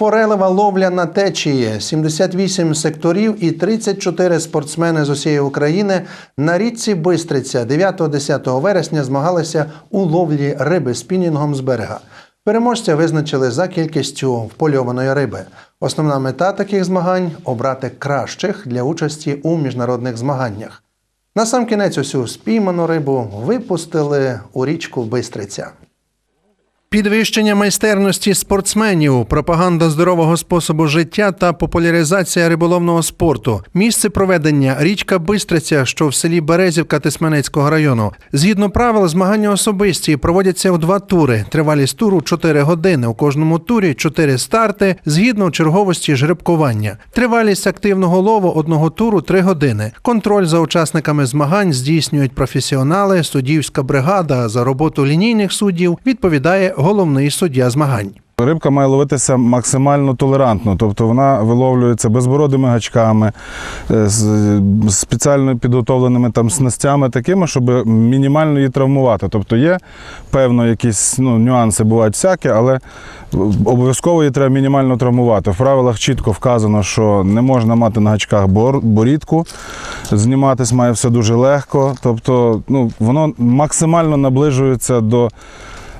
Форелева ловля на течії, 78 секторів і 34 спортсмени з усієї України на річці Бистриця 9-10 вересня змагалися у ловлі риби спінінгом з берега. Переможця визначили за кількістю впольованої риби. Основна мета таких змагань обрати кращих для участі у міжнародних змаганнях. На сам кінець усю спійману рибу випустили у річку Бистриця. Підвищення майстерності спортсменів, пропаганда здорового способу життя та популяризація риболовного спорту. Місце проведення річка Бистриця, що в селі Березівка Тисменецького району. Згідно правил, змагання особисті проводяться в два тури. Тривалість туру 4 години. У кожному турі 4 старти згідно черговості жеребкування. Тривалість активного лову одного туру 3 години. Контроль за учасниками змагань здійснюють професіонали, суддівська бригада. За роботу лінійних суддів відповідає головний суддя змагань. Рибка має ловитися максимально толерантно, тобто вона виловлюється безбородими гачками, е, з спеціально підготовленими там снастями, такими, щоб мінімально її травмувати. Тобто є певно якісь ну, нюанси бувають всякі, але обов'язково її треба мінімально травмувати. В правилах чітко вказано, що не можна мати на гачках борідку, зніматись має все дуже легко. Тобто, ну, воно максимально наближується до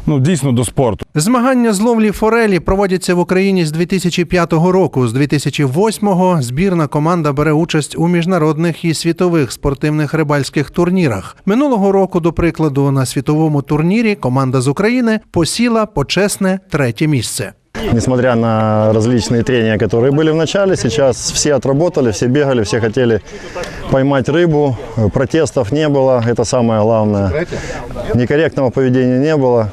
ну, дійсно до спорту. Змагання з ловлі форелі проводяться в Україні з 2005 року. З 2008-го збірна команда бере участь у міжнародних і світових спортивних рибальських турнірах. Минулого року, до прикладу, на світовому турнірі команда з України посіла почесне третє місце. Несмотря на различные трения, которые были в начале, сейчас все отработали, все бегали, все хотели поймать рыбу. Протестов не было, это самое главное. Некорректного поведения не было.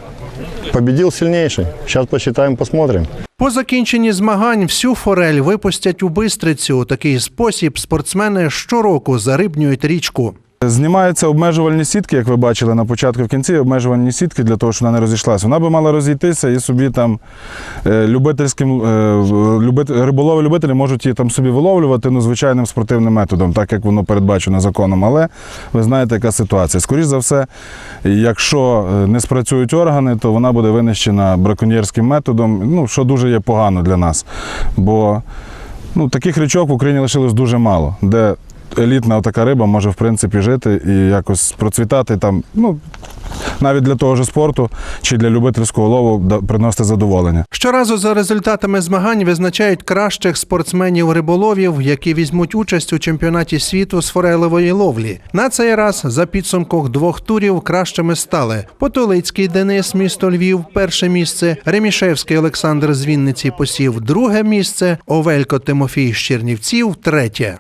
Победил сильнейший. Сейчас посчитаем, посмотрим. По закінченні змагань всю форель випустять у бистрицю. У такий спосіб спортсмени щороку зарибнюють річку. Знімаються обмежувальні сітки, як ви бачили на початку в кінці, обмежувальні сітки для того, щоб вона не розійшлася. Вона би мала розійтися і собі там е, любительським е, риболови любителі можуть її там собі виловлювати ну, звичайним спортивним методом, так як воно передбачено законом. Але ви знаєте, яка ситуація. Скоріше за все, якщо е, не спрацюють органи, то вона буде винищена браконьєрським методом, ну, що дуже є погано для нас. Бо ну, таких річок в Україні лишилось дуже мало, де елітна така риба може в принципі жити і якось процвітати там, ну навіть для того ж спорту чи для любительського лову приносити задоволення. Щоразу за результатами змагань визначають кращих спортсменів-риболовів, які візьмуть участь у чемпіонаті світу з форелевої ловлі. На цей раз за підсумком двох турів кращими стали Потолицький Денис, місто Львів, перше місце. Ремішевський Олександр з Вінниці посів друге місце. Овелько Тимофій з Чернівців третє.